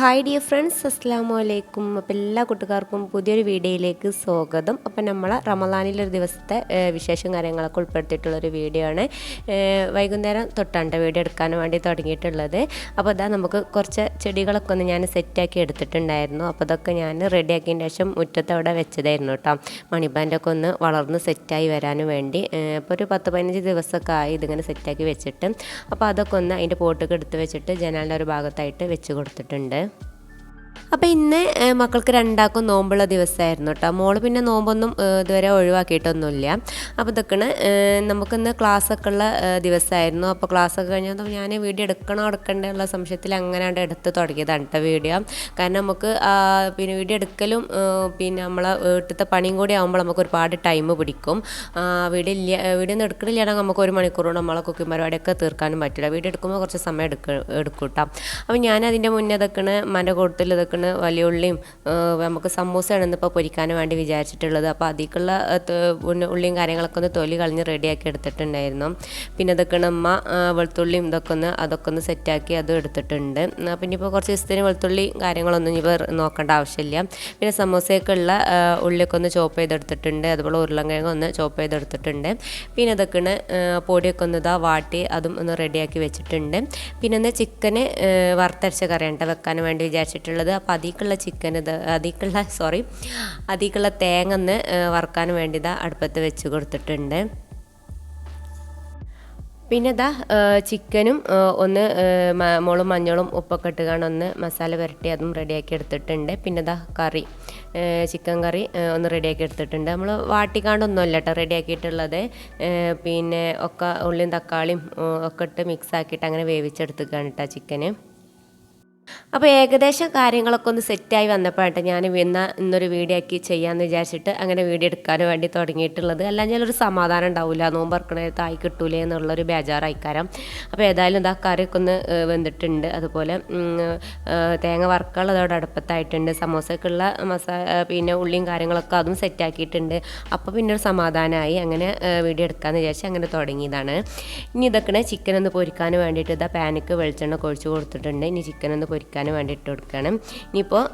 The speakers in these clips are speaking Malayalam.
ഹായ് ഡിയർ ഫ്രണ്ട്സ് അസ്സാം വലൈക്കും അപ്പോൾ എല്ലാ കൂട്ടുകാർക്കും പുതിയൊരു വീഡിയോയിലേക്ക് സ്വാഗതം. അപ്പോൾ നമ്മൾ റമദാനിലൊരു ദിവസത്തെ വിശേഷം കാര്യങ്ങളൊക്കെ ഉൾപ്പെടുത്തിയിട്ടുള്ളൊരു വീഡിയോ ആണ് വൈകുന്നേരം തൊട്ടാണ് വീഡിയോ എടുക്കാൻ വേണ്ടി തുടങ്ങിയിട്ടുള്ളത്. അപ്പോൾ അതാ നമുക്ക് കുറച്ച് ചെടികളൊക്കെ ഒന്ന് ഞാൻ സെറ്റാക്കി എടുത്തിട്ടുണ്ടായിരുന്നു. അപ്പോൾ അതൊക്കെ ഞാൻ റെഡിയാക്കിയതിന് ശേഷം മുറ്റത്ത് അവിടെ വെച്ചതായിരുന്നു കേട്ടോ. മണിബാൻഡൊക്കെ ഒന്ന് വളർന്ന് സെറ്റായി വരാനും വേണ്ടി അപ്പോൾ ഒരു പത്ത് പതിനഞ്ച് ദിവസമൊക്കെ ആയി ഇതിങ്ങനെ സെറ്റാക്കി വെച്ചിട്ട്. അപ്പോൾ അതൊക്കെ ഒന്ന് അതിന്റെ പോട്ടൊക്കെ എടുത്ത് വെച്ചിട്ട് ജനാലിന്റെ ഒരു ഭാഗത്തായിട്ട് വെച്ച് കൊടുത്തിട്ടുണ്ട്. അപ്പോൾ ഇന്ന് മക്കൾക്ക് രണ്ടാക്കും നോമ്പുള്ള ദിവസമായിരുന്നു കേട്ടോ മോൾ പിന്നെ നോമ്പൊന്നും ഇതുവരെ ഒഴിവാക്കിയിട്ടൊന്നുമില്ല. അപ്പോൾ ഇതൊക്കെയാണ് നമുക്കിന്ന് ക്ലാസ്സൊക്കെ ഉള്ള ദിവസമായിരുന്നു. അപ്പോൾ ക്ലാസ്സൊക്കെ കഴിഞ്ഞപ്പോൾ ഞാൻ വീഡിയോ എടുക്കണോ എടുക്കണ്ടേ ഉള്ള സംശയത്തിൽ അങ്ങനെ എടുത്ത് തുടങ്ങിയതാണ് വീഡിയോ. കാരണം നമുക്ക് പിന്നെ വീഡിയോ എടുക്കലും പിന്നെ നമ്മളെ വീട്ടിലത്തെ പണിയും കൂടി ആകുമ്പോൾ നമുക്ക് ഒരുപാട് ടൈം പിടിക്കും. വീഡിയോ ഇല്ല വീഡിയോ ഒന്നും എടുക്കണില്ലാണെങ്കിൽ നമുക്ക് ഒരു മണിക്കൂർ കൊണ്ട് നമ്മളെ കുക്കിംഗ് പരിപാടിയൊക്കെ തീർക്കാനും പറ്റില്ല. വീഡിയോ എടുക്കുമ്പോൾ കുറച്ച് സമയം എടുക്ക കേട്ടോ അപ്പോൾ ഞാൻ അതിന്റെ മുന്നേ ഇതൊക്കെയാണ് മന്റെ കൂട്ടത്തിൽ ഇതൊക്കെയാണ് വലിയ ഉള്ളിയും നമുക്ക് സമൂസയാണ് ഇന്നിപ്പോൾ പൊരിക്കാൻ വേണ്ടി വിചാരിച്ചിട്ടുള്ളത്. അപ്പോൾ ഉണ്ണ- ഉള്ളിയും കാര്യങ്ങളൊക്കെ ഒന്ന് തൊലി കളഞ്ഞ് റെഡിയാക്കി എടുത്തിട്ടുണ്ടായിരുന്നു. പിന്നെ അതൊക്കെ അമ്മ വെളുത്തുള്ളിയും ഇതൊക്കെ ഒന്ന് അതൊക്കെ ഒന്ന് സെറ്റാക്കി അതും എടുത്തിട്ടുണ്ട്. പിന്നെ ഇപ്പോൾ കുറച്ച് ദിവസത്തിന് വെളുത്തുള്ളി കാര്യങ്ങളൊന്നും ഇപ്പോൾ നോക്കേണ്ട ആവശ്യമില്ല. പിന്നെ സമൂസയൊക്കെ ഉള്ള ഉള്ളിയൊക്കെ ഒന്ന് ചോപ്പ് ചെയ്തെടുത്തിട്ടുണ്ട്. അതുപോലെ ഉരുളൻകിഴങ്ങ് ഒന്ന് ചോപ്പ് ചെയ്തെടുത്തിട്ടുണ്ട്. പിന്നെ ഇതൊക്കെയാണ് പൊടിയൊക്കെ ഒന്ന് ഇതാ വാട്ടി അതും ഒന്ന് റെഡിയാക്കി വെച്ചിട്ടുണ്ട്. പിന്നെ ഒന്ന് ചിക്കന് വറുത്തരച്ച കറിയാണ് വെക്കാൻ വേണ്ടി വിചാരിച്ചിട്ടുള്ളത്. അപ്പോൾ അതിലേക്കുള്ള ചിക്കൻ ഇത് അതിക്കുള്ള സോറി അതിക്കുള്ള തേങ്ങ ഒന്ന് വറുക്കാൻ വേണ്ടി ഇതാ അടുപ്പത്ത് വെച്ച് കൊടുത്തിട്ടുണ്ട്. പിന്നെ ഇതാ ചിക്കനും ഒന്ന് മുളും മഞ്ഞളും ഉപ്പൊക്കെ ഇട്ടുകാണ്ട് ഒന്ന് മസാല പുരട്ടി അതും റെഡിയാക്കി എടുത്തിട്ടുണ്ട്. പിന്നെ ഇതാ കറി ചിക്കൻ കറി ഒന്ന് റെഡിയാക്കി എടുത്തിട്ടുണ്ട്. നമ്മൾ വാട്ടിക്കാണ്ടൊന്നും അല്ല കേട്ടോ റെഡിയാക്കിയിട്ടുള്ളത് പിന്നെ ഒക്കെ ഉള്ളിയും തക്കാളിയും ഒക്കെ ഇട്ട് മിക്സ് ആക്കിയിട്ട് അങ്ങനെ വേവിച്ചെടുത്തിക്കാണ് കേട്ടോ ചിക്കന് അപ്പോൾ ഏകദേശം കാര്യങ്ങളൊക്കെ ഒന്ന് സെറ്റായി വന്നപ്പോഴാണ് ഞാൻ ഇന്ന ഇന്നൊരു വീഡിയോ ആക്കി ചെയ്യാമെന്ന് വിചാരിച്ചിട്ട് അങ്ങനെ വീഡിയോ എടുക്കാൻ വേണ്ടി തുടങ്ങിയിട്ടുള്ളത്. അല്ല ഒരു സമാധാനം ഉണ്ടാവില്ല നോമ്പറക്കണത്ത് ആയി കിട്ടൂലേ എന്നുള്ളൊരു ബേജാറായിക്കാരം. അപ്പോൾ ഏതായാലും ഇതാ കറിയൊക്കെ ഒന്ന് വന്നിട്ടുണ്ട് അതുപോലെ തേങ്ങ വറുക്കുകൾ അതോടെ അടുപ്പത്തായിട്ടുണ്ട്. സമോസക്കുള്ള മസാല പിന്നെ ഉള്ളിയും കാര്യങ്ങളൊക്കെ അതും സെറ്റാക്കിയിട്ടുണ്ട് അപ്പോൾ പിന്നെ ഒരു സമാധാനമായി അങ്ങനെ വീഡിയോ എടുക്കാമെന്ന് വിചാരിച്ച് അങ്ങനെ തുടങ്ങിയതാണ്. ഇനി ഇതൊക്കെ ചിക്കൻ ഒന്ന് പൊരിക്കാൻ വേണ്ടിയിട്ട് ഇതാ പാനിക്ക് വെളിച്ചെണ്ണ കൊഴിച്ച് കൊടുത്തിട്ടുണ്ട്. ഇനി ചിക്കൻ ഒന്ന് പൊരിക്കാൻ വേണ്ടി ഇട്ട് കൊടുക്കണം ഇനിയിപ്പോൾ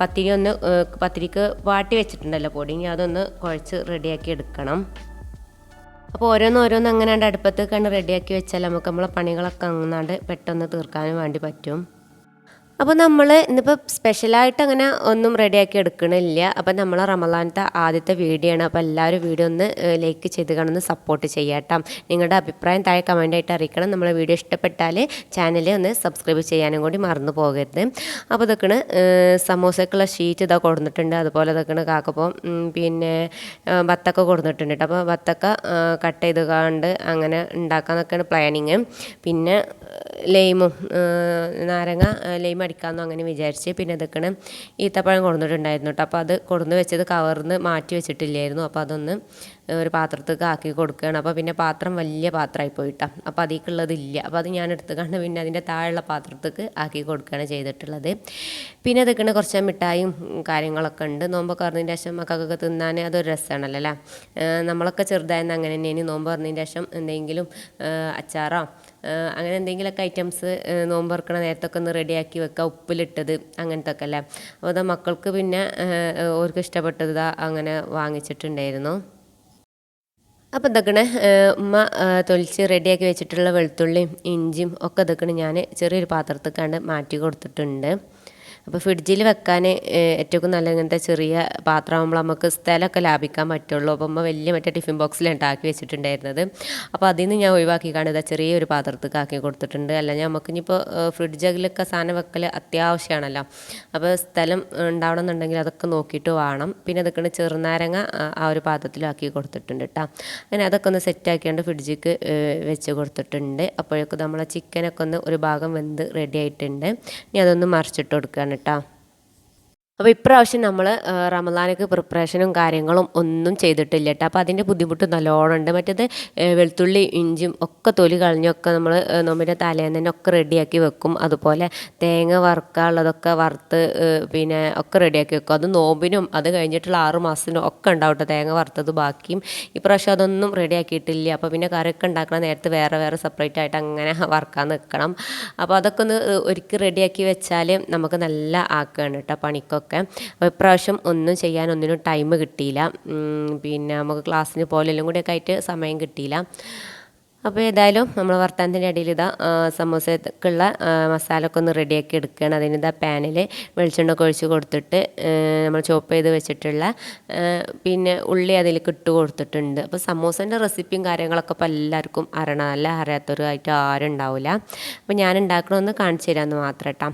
പത്തിരി ഒന്ന് പത്തിരിക്ക് വാട്ടി വെച്ചിട്ടുണ്ടല്ലോ പൊടി. ഇനി അതൊന്ന് കുഴച്ച് റെഡിയാക്കി എടുക്കണം. അപ്പോൾ ഓരോന്ന് ഓരോന്ന് അങ്ങനെ അടുപ്പത്ത് കണ്ട് റെഡിയാക്കി വെച്ചാൽ നമുക്ക് നമ്മളെ പണികളൊക്കെ അങ്ങനാണ്ട് പെട്ടെന്ന് തീർക്കാനും വേണ്ടി പറ്റും. അപ്പോൾ നമ്മൾ ഇന്നിപ്പോൾ സ്പെഷ്യലായിട്ട് അങ്ങനെ ഒന്നും റെഡിയാക്കി എടുക്കണില്ല. അപ്പോൾ നമ്മൾ റമലാനത്തെ ആദ്യത്തെ വീഡിയോ ആണ്. അപ്പോൾ എല്ലാവരും വീഡിയോ ഒന്ന് ലൈക്ക് ചെയ്ത് കാണുന്ന സപ്പോർട്ട് ചെയ്യാട്ടോ. നിങ്ങളുടെ അഭിപ്രായം താഴെ കമന്റായിട്ട് അറിയിക്കണം. നമ്മൾ വീഡിയോ ഇഷ്ടപ്പെട്ടാൽ ചാനൽ ഒന്ന് സബ്സ്ക്രൈബ് ചെയ്യാനും കൂടി മറന്നു പോകരുത്. അപ്പോൾ ഇതൊക്കെയാണ് സമോസക്കുള്ള ഷീറ്റ് ഇതാ കൊടുത്തിട്ടുണ്ട് അതുപോലെ ഇതൊക്കെയാണ് കാക്കപ്പം പിന്നെ വത്തക്ക കൊടുത്തിട്ടുണ്ട് കേട്ടോ. അപ്പോൾ ബത്തൊക്കെ കട്ട് ചെയ്ത് കണ്ട് അങ്ങനെ ഉണ്ടാക്കാന്നൊക്കെയാണ് പ്ലാനിങ് പിന്നെ ലൈമും നാരങ്ങ ലൈം അടിക്കാമെന്നോ അങ്ങനെ വിചാരിച്ച് പിന്നെ ഇതൊക്കെയാണ് ഈത്തപ്പഴം കൊടുത്തിട്ടുണ്ടായിരുന്നു കേട്ടോ. അപ്പോൾ അത് കൊടുന്ന് വെച്ചത് കവർന്ന് മാറ്റി വെച്ചിട്ടില്ലായിരുന്നു. അപ്പോൾ അതൊന്ന് ഒരു പാത്രത്തേക്ക് ആക്കി കൊടുക്കുകയാണ്. അപ്പോൾ പിന്നെ പാത്രം വലിയ പാത്രമായി പോയിട്ടാണ് അപ്പോൾ അതിലേക്കുള്ളതില്ല അപ്പോൾ അത് ഞാൻ എടുത്ത് കണ്ട് പിന്നെ അതിന്റെ താഴെയുള്ള പാത്രത്തേക്ക് ആക്കി കൊടുക്കുകയാണ് ചെയ്തിട്ടുള്ളത്. പിന്നെ ഇതൊക്കെയാണ് കുറച്ച് മിഠായും കാര്യങ്ങളൊക്കെ ഉണ്ട്. നോമ്പൊക്കെ പറഞ്ഞതിന്റെ ശേഷം മക്കൾക്കൊക്കെ തിന്നാൻ അതൊരു രസമാണല്ലോ നമ്മളൊക്കെ ചെറുതായിരുന്നു അങ്ങനെ തന്നെയാണ് നോമ്പ് പറഞ്ഞതിന്റെ ശേഷം എന്തെങ്കിലും അച്ചാറോ അങ്ങനെ എന്തെങ്കിലുമൊക്കെ ഐറ്റംസ് നോമ്പ് തുറക്കണ നേരത്തൊക്കെ ഒന്ന് റെഡിയാക്കി വെക്കുക ഉപ്പിലിട്ടത് അങ്ങനത്തെ ഒക്കെ അല്ലേ? അപ്പോൾ അത് മക്കൾക്ക് പിന്നെ അവർക്ക് ഇഷ്ടപ്പെട്ടത് അങ്ങനെ വാങ്ങിച്ചിട്ടുണ്ടായിരുന്നു. അപ്പോൾ ഇതൊക്കെ ഉമ്മ തൊലിച്ച് റെഡിയാക്കി വെച്ചിട്ടുള്ള വെളുത്തുള്ളിയും ഇഞ്ചിയും ഒക്കെ ഇതൊക്കെ ഞാൻ ചെറിയൊരു പാത്രത്തേക്കാണ്ട് മാറ്റി കൊടുത്തിട്ടുണ്ട്. അപ്പോൾ ഫ്രിഡ്ജിൽ വെക്കാൻ ഏറ്റവും നല്ല ഇങ്ങനത്തെ ചെറിയ പാത്രമാകുമ്പോൾ നമുക്ക് സ്ഥലമൊക്കെ ലാഭിക്കാൻ പറ്റുള്ളൂ. അപ്പോൾ അമ്മ വലിയ മറ്റേ ടിഫിൻ ബോക്സിലാണ് ഉണ്ടാക്കി വെച്ചിട്ടുണ്ടായിരുന്നത്. അപ്പോൾ അതിൽ നിന്ന് ഞാൻ ഒഴിവാക്കി കാണുക ചെറിയൊരു പാത്രത്തേക്ക് ആക്കി കൊടുത്തിട്ടുണ്ട്. അല്ല ഞാൻ നമുക്ക് ഇനിയിപ്പോൾ ഫ്രിഡ്ജിലൊക്കെ സാധനം വെക്കൽ അത്യാവശ്യമാണല്ലോ. അപ്പോൾ സ്ഥലം ഉണ്ടാവണം എന്നുണ്ടെങ്കിൽ അതൊക്കെ നോക്കിയിട്ട് വേണം. പിന്നെ അതൊക്കെ ചെറുനാരങ്ങ ആ ഒരു പാത്രത്തിലാക്കി കൊടുത്തിട്ടുണ്ട് കേട്ടോ അങ്ങനെ അതൊക്കെ ഒന്ന് സെറ്റാക്കിയാണ്ട് ഫ്രിഡ്ജിക്ക് വെച്ച് കൊടുത്തിട്ടുണ്ട്. അപ്പോഴേക്കും നമ്മളെ ചിക്കനൊക്കെ ഒന്ന് ഒരു ഭാഗം വെന്ത് റെഡി ആയിട്ടുണ്ട്. ഇനി അതൊന്ന് മറിച്ചിട്ട് കൊടുക്കുകയാണ് കേട്ടോ അപ്പോൾ ഇപ്രാവശ്യം നമ്മൾ റമദാനക്ക് പ്രിപ്പറേഷനും കാര്യങ്ങളും ഒന്നും ചെയ്തിട്ടില്ല കേട്ടോ. അപ്പോൾ അതിന്റെ ബുദ്ധിമുട്ട് നല്ലോണം ഉണ്ട്. മറ്റേത് വെളുത്തുള്ളി ഇഞ്ചും ഒക്കെ തൊലി കളഞ്ഞൊക്കെ നമ്മൾ നോമ്പിന്റെ തലേന്ന് തന്നെ ഒക്കെ റെഡിയാക്കി വെക്കും. അതുപോലെ തേങ്ങ വറുക്കാനുള്ളതൊക്കെ വറുത്ത് പിന്നെ ഒക്കെ റെഡിയാക്കി വെക്കും. അത് നോമ്പിനും അത് കഴിഞ്ഞിട്ടുള്ള ആറ് മാസത്തിനും ഒക്കെ ഉണ്ടാവും കേട്ടോ. തേങ്ങ വറുത്തത് ബാക്കിയും. ഇപ്രാവശ്യം അതൊന്നും റെഡിയാക്കിയിട്ടില്ല. അപ്പോൾ പിന്നെ കറിയൊക്കെ ഉണ്ടാക്കണ നേരത്ത് വേറെ വേറെ സെപ്പറേറ്റ് ആയിട്ട് അങ്ങനെ വറുക്കാൻ നിൽക്കണം അപ്പോൾ അതൊക്കെ ഒന്ന് ഒരുക്കി റെഡിയാക്കി വെച്ചാൽ നമുക്ക് നല്ല ആക്കുകയാണ് കേട്ടോ പണിക്കൊക്കെ. അപ്പോൾ ഇപ്രാവശ്യം ഒന്നും ചെയ്യാൻ ഒന്നിനും ടൈം കിട്ടിയില്ല. പിന്നെ നമുക്ക് ക്ലാസ്സിന് പോലെല്ലാം കൂടിയൊക്കെ ആയിട്ട് സമയം കിട്ടിയില്ല. അപ്പോൾ ഏതായാലും നമ്മൾ വർത്താനത്തിന്റെ ഇടയിൽ ഇതാ സമോസക്കുള്ള സമൂസക്കുള്ള മസാല ഒക്കെ ഒന്ന് റെഡിയാക്കി എടുക്കുകയാണ്. അതിന് ഇതാ പാനിൽ വെളിച്ചെണ്ണ ഒഴിച്ച് കൊടുത്തിട്ട് നമ്മൾ ചോപ്പ് ചെയ്ത് വെച്ചിട്ടുള്ള പിന്നെ ഉള്ളി അതിലേക്ക് ഇട്ട് കൊടുത്തിട്ടുണ്ട്. അപ്പോൾ സമൂസന്റെ റെസിപ്പിയും കാര്യങ്ങളൊക്കെ ഇപ്പോൾ എല്ലാവർക്കും അറിയണം. അറിയാത്തവരുമായിട്ട് ആരും ഉണ്ടാവില്ല അപ്പോൾ ഞാൻ ഉണ്ടാക്കണമെന്ന് കാണിച്ചു തരാമെന്ന് മാത്രം കേട്ടോ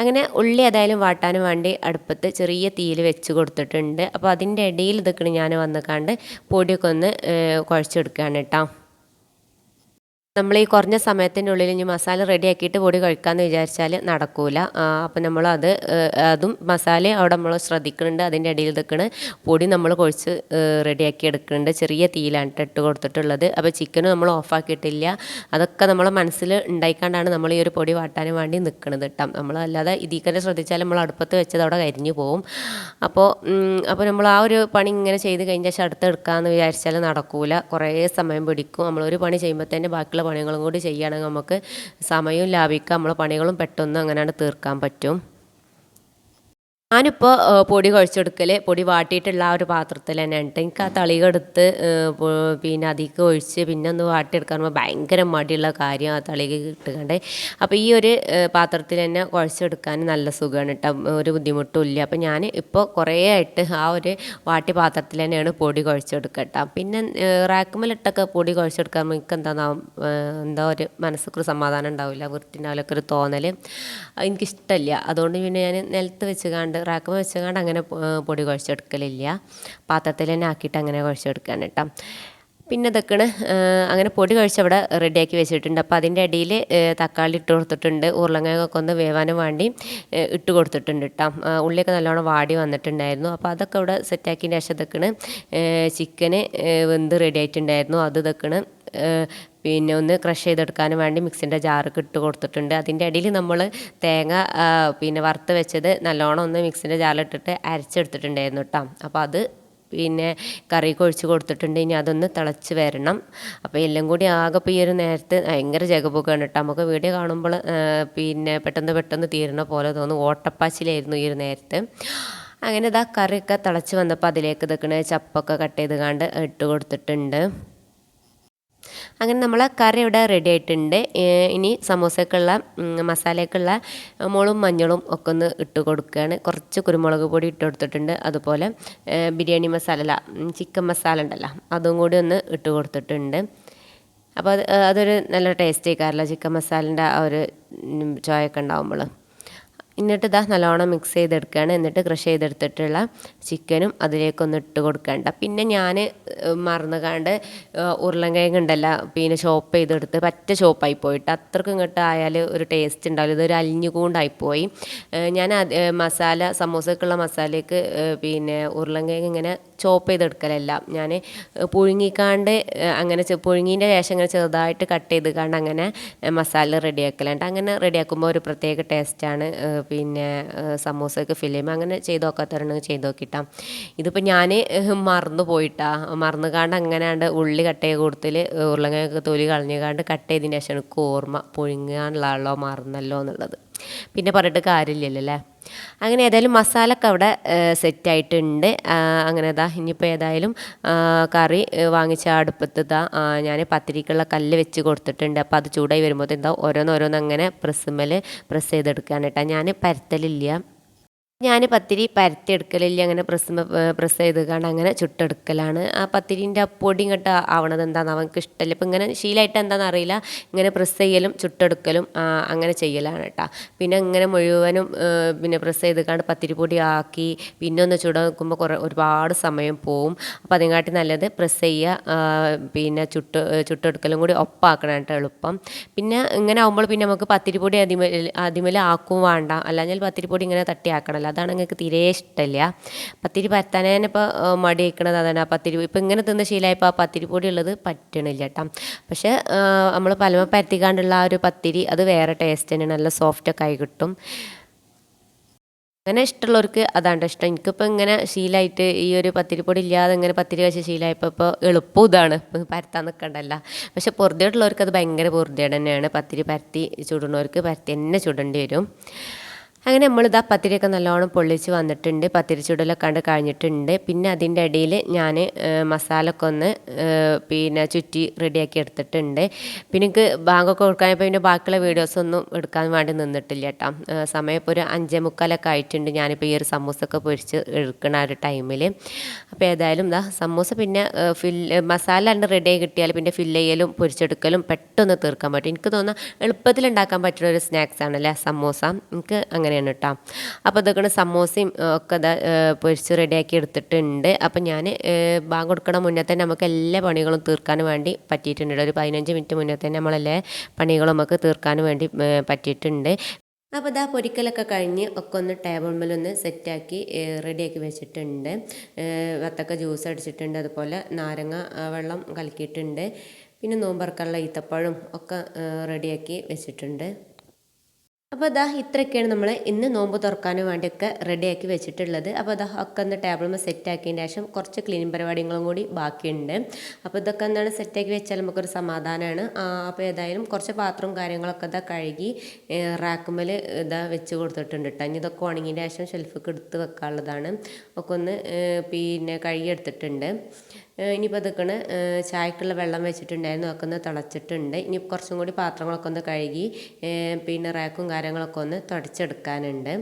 അങ്ങനെ ഉള്ളി ഏതായാലും വാട്ടാനും വേണ്ടി അടുപ്പത്ത് ചെറിയ തീയിൽ വെച്ച് കൊടുത്തിട്ടുണ്ട്. അപ്പോൾ അതിന്റെ ഇടയിൽ ഇതൊക്കെ ഞാൻ വന്നിക്കാണ്ട് പൊടിയൊക്കെ ഒന്ന് കുഴച്ചെടുക്കുകയാണ് കേട്ടോ നമ്മൾ ഈ കുറഞ്ഞ സമയത്തിനുള്ളിൽ ഇനി മസാല റെഡിയാക്കിയിട്ട് പൊടി കഴിക്കാമെന്ന് വിചാരിച്ചാൽ നടക്കൂല. അപ്പം നമ്മൾ അത് അതും മസാല അവിടെ നമ്മൾ ശ്രദ്ധിക്കുന്നുണ്ട് അതിന്റെ ഇടയിൽ നിൽക്കണ് പൊടി നമ്മൾ കുഴച്ച് റെഡിയാക്കി എടുക്കുന്നുണ്ട് ചെറിയ തീയിലാണ് ഇട്ട് കൊടുത്തിട്ടുള്ളത്. അപ്പോൾ ചിക്കനും നമ്മൾ ഓഫാക്കിയിട്ടില്ല. അതൊക്കെ നമ്മളെ മനസ്സിൽ ഉണ്ടായിക്കാണ്ടാണ് നമ്മൾ ഈ ഒരു പൊടി വാട്ടാനും വേണ്ടി നിൽക്കുന്നത് കേട്ടോ. നമ്മൾ അല്ലാതെ ഇതിൽ തന്നെ ശ്രദ്ധിച്ചാൽ നമ്മൾ അടുപ്പത്ത് വെച്ചത് അവിടെ കരിഞ്ഞു പോവും. അപ്പോൾ അപ്പോൾ നമ്മൾ ആ ഒരു പണി ഇങ്ങനെ ചെയ്ത് കഴിഞ്ഞ ശേഷം അടുത്തെടുക്കാമെന്ന് വിചാരിച്ചാൽ നടക്കൂല. കുറേ സമയം പിടിക്കും. നമ്മളൊരു പണി ചെയ്യുമ്പോൾ തന്നെ ബാക്കിയുള്ള പണികളും കൂടി ചെയ്യുകയാണെങ്കിൽ നമുക്ക് സമയവും ലാഭിക്കാം. നമ്മളെ പണികളും പെട്ടെന്ന് അങ്ങനെയാണ് തീർക്കാൻ പറ്റും. ഞാനിപ്പോൾ പൊടി കുഴച്ചെടുക്കൽ പൊടി വാട്ടിയിട്ടുള്ള ആ ഒരു പാത്രത്തിൽ തന്നെ ഉണ്ട് എനിക്ക് ആ തളികെടുത്ത് പിന്നെ അതിക്ക് ഒഴിച്ച് പിന്നെ ഒന്ന് വാട്ടിയെടുക്കാൻ ഭയങ്കര മടിയുള്ള കാര്യം ആ തളിക കിട്ടുകണ്ടേ അപ്പോൾ ഈ ഒരു പാത്രത്തിൽ തന്നെ കുഴച്ചെടുക്കാൻ നല്ല സുഖമാണ് കേട്ടോ ഒരു ബുദ്ധിമുട്ടും ഇല്ല. അപ്പോൾ ഞാൻ ഇപ്പോൾ കുറേ ആയിട്ട് ആ ഒരു വാട്ടി പാത്രത്തിൽ തന്നെയാണ് പൊടി കുഴച്ചെടുക്കുക കേട്ടോ പിന്നെ റാക്കുമലിട്ടൊക്കെ പൊടി കുഴച്ചെടുക്കാൻ എനിക്ക് എന്താ എന്താ ഒരു മനസ്സിക്ക് സമാധാനം ഉണ്ടാവില്ല വൃത്തിണ്ടാവില്ലൊക്കെ ഒരു തോന്നൽ എനിക്കിഷ്ടമല്ല അതുകൊണ്ട് പിന്നെ ഞാൻ നിലത്ത് വെച്ച് കണ്ട് റാക്കുമ്പോൾ വെച്ചങ്ങാണ്ട് അങ്ങനെ പൊടി കുഴച്ചെടുക്കലില്ല. പാത്രത്തിൽ തന്നെ ആക്കിയിട്ട് അങ്ങനെ കുഴച്ചെടുക്കാൻ കേട്ടോ പിന്നെ ഇതൊക്കെയാണ് അങ്ങനെ പൊടി കഴിച്ച് അവിടെ റെഡിയാക്കി വെച്ചിട്ടുണ്ട്. അപ്പോൾ അതിന്റെ ഇടയിൽ തക്കാളി ഇട്ട് കൊടുത്തിട്ടുണ്ട്. ഉരുളങ്ങയൊക്കെ ഒന്ന് വേവാനും വേണ്ടി ഇട്ട് കൊടുത്തിട്ടുണ്ട് കേട്ടോ ഉള്ളിയൊക്കെ നല്ലോണം വാടി വന്നിട്ടുണ്ടായിരുന്നു. അപ്പോൾ അതൊക്കെ ഇവിടെ സെറ്റാക്കിയതിന്റെ ശേഷം ഇതൊക്കെയാണ് ചിക്കന് വെന്ത് റെഡി ആയിട്ടുണ്ടായിരുന്നു. അത് ഇതൊക്കെയാണ് പിന്നെ ഒന്ന് ക്രഷ് ചെയ്തെടുക്കാനും വേണ്ടി മിക്സിന്റെ ജാറൊക്കെ ഇട്ട് കൊടുത്തിട്ടുണ്ട്. അതിന്റെ ഇടയിൽ നമ്മൾ തേങ്ങ പിന്നെ വറുത്ത് വെച്ചത് നല്ലോണം ഒന്ന് മിക്സിന്റെ ജാറിലിട്ടിട്ട് അരച്ചെടുത്തിട്ടുണ്ടായിരുന്നു കേട്ടോ അപ്പോൾ അത് പിന്നെ കറി കൊഴിച്ച് കൊടുത്തിട്ടുണ്ട്. ഇനി അതൊന്ന് തിളച്ച് വരണം. അപ്പോൾ എല്ലാം കൂടി ആകെ ഇപ്പോൾ ഈ ഒരു നേരത്ത് ഭയങ്കര ജഗബുക്കാണ് കേട്ടോ നമുക്ക് വീഡിയോ കാണുമ്പോൾ പിന്നെ പെട്ടെന്ന് പെട്ടെന്ന് തീരണ പോലെ തോന്നുന്നു ഓട്ടപ്പാച്ചിലായിരുന്നു ഈ ഒരു നേരത്ത്. അങ്ങനെ ഇതാ കറിയൊക്കെ തിളച്ച് വന്നപ്പോൾ അതിലേക്ക് ഇതൊക്കെ ചപ്പൊക്കെ കട്ട് ചെയ്ത് കാണ്ട് ഇട്ട് കൊടുത്തിട്ടുണ്ട്. അങ്ങനെ നമ്മൾ കറി ഇവിടെ റെഡി ആയിട്ടുണ്ട്. ഇനി സമൂസക്കുള്ള ഉം, മസാലയ്ക്കുള്ള മുളും മഞ്ഞളും ഒക്കെ ഒന്ന് ഇട്ട് കൊടുക്കുകയാണ്. കുറച്ച് കുരുമുളക് പൊടി ഇട്ട് കൊടുത്തിട്ടുണ്ട്. അതുപോലെ ബിരിയാണി മസാല അല്ല ചിക്കൻ മസാല ഉണ്ടല്ലോ അതും കൂടി ഒന്ന് ഇട്ട് കൊടുത്തിട്ടുണ്ട്. അപ്പോൾ അത് അതൊരു നല്ല ടേസ്റ്റ് ആയിക്കാറില്ല ചിക്കൻ മസാലന്റെ ആ ഒരു ചോയൊക്കെ ഉണ്ടാകുമ്പോൾ എന്നിട്ട് ഇതാ നല്ലോണം മിക്സ് ചെയ്തെടുക്കുകയാണ്. എന്നിട്ട് ക്രഷ് ചെയ്തെടുത്തിട്ടുള്ള ചിക്കനും അതിലേക്കൊന്ന് ഇട്ട് കൊടുക്കണ്ട. പിന്നെ ഞാൻ മറന്നുകാണ്ട് ഉരുളൻകിഴങ്ങ് ഉണ്ടല്ലോ പിന്നെ ചോപ്പ് ചെയ്തെടുത്ത് പറ്റ ചോപ്പായി പോയിട്ട് അത്രക്കും ഇങ്ങോട്ട് ആയാൽ ഒരു ടേസ്റ്റ് ഉണ്ടാവില്ല. ഇതൊരു അലിഞ്ഞുകൂണ്ടായിപ്പോയി ഞാൻ മസാല സമൂസക്കുള്ള മസാലയ്ക്ക് പിന്നെ ഉരുളൻകിഴങ്ങ് ഇങ്ങനെ ചോപ്പ് ചെയ്തെടുക്കലല്ല. ഞാൻ പുഴുങ്ങിക്കാണ്ട് അങ്ങനെ പുഴുങ്ങീന്റെ ശേഷം ഇങ്ങനെ ചെറുതായിട്ട് കട്ട് ചെയ്ത് കാണ്ട് അങ്ങനെ മസാല റെഡിയാക്കലുണ്ട് അങ്ങനെ റെഡിയാക്കുമ്പോൾ ഒരു പ്രത്യേക ടേസ്റ്റാണ് പിന്നെ സമോസയ്ക്ക് ഫിലിം അങ്ങനെ ചെയ്ത് നോക്കാത്തവരുണ്ടെങ്കിൽ ചെയ്ത് നോക്കിട്ടാ ഇതിപ്പോൾ ഞാൻ മറന്നു പോയിട്ടാ. മറന്നു കാണ്ട് അങ്ങനെയാണ്ട് ഉള്ളി കട്ട് ചെയ്ത് കൊടുത്തിൽ ഉരുളങ്ങയൊക്കെ തൊലി കളഞ്ഞു കാണ്ട് കട്ട് ചെയ്തതിന് ശേഷം എനിക്ക് ഓർമ്മ പുഴുങ്ങാനുള്ള മറന്നല്ലോ എന്നുള്ളത്. പിന്നെ പറഞ്ഞിട്ട് കാര്യമില്ലല്ലോ അല്ലേ അങ്ങനെ ഏതായാലും മസാലയൊക്കെ അവിടെ സെറ്റായിട്ടുണ്ട് അങ്ങനെ ഇതാ ഇനിയിപ്പോൾ ഏതായാലും കറി വാങ്ങിച്ച അടുപ്പത്ത് ഇതാ ഞാൻ പത്തിരിക്കുള്ള കല്ല് വെച്ച് കൊടുത്തിട്ടുണ്ട്. അപ്പോൾ അത് ചൂടായി വരുമ്പോൾ എന്താ ഓരോന്നോരോന്നങ്ങനെ അങ്ങനെ പ്രസ് ചെയ്തെടുക്കുകയാണ് കേട്ടോ. ഞാൻ പരത്തലില്ല. ഞാൻ പത്തിരി പരത്തിയെടുക്കലില്ല അങ്ങനെ പ്രസ് പ്രസ് ചെയ്ത് കാണാൻ അങ്ങനെ ചുട്ടെടുക്കലാണ്. ആ പത്തിരിന്റെ പൊടി ഇങ്ങോട്ട് ആവണത് എന്താണെന്ന് അവൻക്ക് ഇഷ്ടമല്ല ഇപ്പം ഇങ്ങനെ ശീലമായിട്ട് എന്താണെന്ന് അറിയില്ല. ഇങ്ങനെ പ്രസ് ചെയ്യലും ചുട്ടെടുക്കലും അങ്ങനെ ചെയ്യലാണ് കേട്ടോ പിന്നെ ഇങ്ങനെ മുഴുവനും പിന്നെ പ്രസ് ചെയ്ത് കണ്ട് പത്തിരി പൊടി ആക്കി പിന്നെ ഒന്ന് ചുട നോക്കുമ്പോൾ കുറേ ഒരുപാട് സമയം പോവും. അപ്പോൾ അതിനെക്കാട്ടി നല്ലത് പ്രസ് ചെയ്യുക പിന്നെ ചുട്ട് ചുട്ടെടുക്കലും കൂടി ഒപ്പാക്കണം എളുപ്പം. പിന്നെ ഇങ്ങനെ ആകുമ്പോൾ പിന്നെ നമുക്ക് പത്തിരിപ്പൊടി അതിമേൽ അതിമേൽ ആക്കും വേണ്ട. അല്ലാഞ്ഞാൽ പത്തിരിപ്പൊടി ഇങ്ങനെ തട്ടി പരത്തണമല്ലോ അതാണ് നിങ്ങൾക്ക് തീരെ ഇഷ്ടമില്ല പത്തിരി പരത്താൻ തന്നെ ഇപ്പോൾ മടി വയ്ക്കണത് അതാണ് ആ പത്തിരി ഇപ്പം ഇങ്ങനെ തിന്ന് ശീലമായപ്പോൾ ആ പത്തിരി പൊടി ഉള്ളത് പറ്റണില്ല കേട്ടോ പക്ഷേ നമ്മൾ പലമ പരത്തിക്കാണ്ടുള്ള ആ ഒരു പത്തിരി അത് വേറെ ടേസ്റ്റ് തന്നെയാണ്. നല്ല സോഫ്റ്റൊക്കെ ആയി കിട്ടും. അങ്ങനെ ഇഷ്ടമുള്ളവർക്ക് അതാണ് ഇഷ്ടം. എനിക്കിപ്പോൾ ഇങ്ങനെ ശീലമായിട്ട് ഈ ഒരു പത്തിരിപ്പൊടി ഇല്ലാതെ ഇങ്ങനെ പത്തിരി കഴിച്ച ശീലമായപ്പോൾ ഇപ്പോൾ എളുപ്പം ഇതാണ്. പരത്താൻ നിൽക്കണ്ടല്ല പക്ഷെ പൊറുതിയോടുള്ളവർക്ക് അത് ഭയങ്കര പൊറുതിയേട് തന്നെയാണ് പത്തിരി പരത്തി ചുടുന്നവർക്ക് പരത്തി തന്നെ ചുടേണ്ടി വരും. അങ്ങനെ നമ്മളിതാ പത്തിരിയൊക്കെ നല്ലോണം പൊള്ളിച്ച് വന്നിട്ടുണ്ട്. പത്തിരി ചൂടലൊക്കെ കണ്ട് കഴിഞ്ഞിട്ടുണ്ട്. പിന്നെ അതിന്റെ ഇടയിൽ ഞാൻ മസാലയൊക്കെ ഒന്ന് പിന്നെ ചുറ്റി റെഡിയാക്കി എടുത്തിട്ടുണ്ട്. പിന്നെ എനിക്ക് ബാങ്കൊക്കെ കൊടുക്കാനിപ്പോൾ പിന്നെ ബാക്കിയുള്ള വീഡിയോസൊന്നും എടുക്കാൻ വേണ്ടി നിന്നിട്ടില്ല കേട്ടോ സമയം ഇപ്പോൾ ഒരു അഞ്ചേ മുക്കാലൊക്കെ ആയിട്ടുണ്ട്. ഞാനിപ്പോൾ ഈ ഒരു സമൂസൊക്കെ പൊരിച്ച് എടുക്കണ ഒരു ടൈമിൽ അപ്പോൾ ഏതായാലും ഇതാ സമൂസ പിന്നെ ഫിൽ മസാല രണ്ട് റെഡിയായി കിട്ടിയാൽ പിന്നെ ഫില്ല് ചെയ്യലും പൊരിച്ചെടുക്കലും പെട്ടെന്ന് തീർക്കാൻ പറ്റും. എനിക്ക് തോന്നുന്ന എളുപ്പത്തിൽ ഉണ്ടാക്കാൻ പറ്റുന്ന ഒരു സ്നാക്സ് ആണല്ലേ സമൂസ. എനിക്ക് അങ്ങനെയാണ് കേട്ടോ. അപ്പോൾ ഇതൊക്കെ സമോസയും ഒക്കെ ഇതാ പൊരിച്ച് റെഡിയാക്കി എടുത്തിട്ടുണ്ട്. അപ്പോൾ ഞാൻ ബാങ്ക് കൊടുക്കണ മുന്നേ തന്നെ നമുക്ക് എല്ലാ പണികളും തീർക്കാൻ വേണ്ടി പറ്റിയിട്ടുണ്ട് ഒരു പതിനഞ്ച് മിനിറ്റ് മുന്നേ തന്നെ നമ്മളെല്ലാ പണികളും നമുക്ക് തീർക്കാൻ വേണ്ടി പറ്റിയിട്ടുണ്ട്. അപ്പോൾ ഇതാ പൊരിക്കലൊക്കെ കഴിഞ്ഞ് ഒക്കെ ഒന്ന് ടേബിൾ മേലൊന്ന് സെറ്റാക്കി റെഡിയാക്കി വെച്ചിട്ടുണ്ട്. വത്തക്ക ജ്യൂസ് അടിച്ചിട്ടുണ്ട്. അതുപോലെ നാരങ്ങ വെള്ളം കലക്കിയിട്ടുണ്ട്. പിന്നെ നോമ്പറക്കാനുള്ള ഈത്തപ്പഴം ഒക്കെ റെഡിയാക്കി വെച്ചിട്ടുണ്ട്. അപ്പോൾ അതാ ഇത്രയൊക്കെയാണ് നമ്മൾ ഇന്ന് നോമ്പ് തുറക്കാൻ വേണ്ടിയൊക്കെ റെഡിയാക്കി വെച്ചിട്ടുള്ളത്. അപ്പോൾ അതാ ഒക്കെ ഒന്ന് സെറ്റ് ആക്കിയതിന് ശേഷം കുറച്ച് ക്ലീൻ പരിപാടികളും കൂടി ബാക്കിയുണ്ട്. അപ്പോൾ ഇതൊക്കെ എന്താണ് സെറ്റാക്കി വെച്ചാൽ നമുക്കൊരു സമാധാനമാണ് അപ്പോൾ ഏതായാലും കുറച്ച് പാത്രവും കാര്യങ്ങളൊക്കെ ഇതാ കഴുകി റാക്കുമ്മൽ ഇതാ വെച്ച് കൊടുത്തിട്ടുണ്ട് കേട്ടോ ഇനി ഇതൊക്കെ ഉണങ്ങിയതിന് ശേഷം ഷെൽഫൊക്കെ എടുത്ത് വെക്കാനുള്ളതാണ്. ഒക്കെ ഒന്ന് പിന്നെ കഴുകി എടുത്തിട്ടുണ്ട് ഇനിയിപ്പോൾ ഇതൊക്കെയാണ് ചായക്കുള്ള വെള്ളം വെച്ചിട്ടുണ്ടായിരുന്നു അതൊക്കെ ഒന്ന് തിളച്ചിട്ടുണ്ട്. ഇനി കുറച്ചും കൂടി പാത്രങ്ങളൊക്കെ ഒന്ന് കഴുകി പിന്നെ റാക്കും കാര്യങ്ങളൊക്കെ ഒന്ന് തുടച്ചെടുക്കാനുണ്ട്.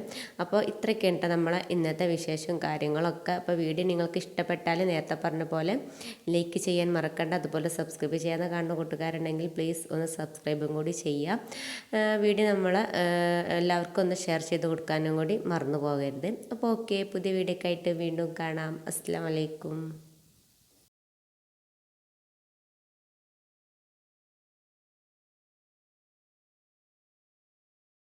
അപ്പോൾ ഇത്രയൊക്കെയാണ് കേട്ടോ നമ്മളെ ഇന്നത്തെ വിശേഷവും കാര്യങ്ങളൊക്കെ. അപ്പോൾ വീഡിയോ നിങ്ങൾക്ക് ഇഷ്ടപ്പെട്ടാൽ നേരത്തെ പറഞ്ഞ പോലെ ലൈക്ക് ചെയ്യാൻ മറക്കണ്ട. അതുപോലെ സബ്സ്ക്രൈബ് ചെയ്യാതെ കാണുന്ന കൂട്ടുകാരുണ്ടെങ്കിൽ പ്ലീസ് ഒന്ന് സബ്സ്ക്രൈബും കൂടി ചെയ്യുക. വീഡിയോ നമ്മൾ എല്ലാവർക്കും ഒന്ന് ഷെയർ ചെയ്ത് കൊടുക്കാനും കൂടി മറന്നു പോകരുത്. അപ്പോൾ ഓക്കെ പുതിയ വീഡിയോ ആയിട്ട് വീണ്ടും കാണാം. അസ്സാം വലൈക്കും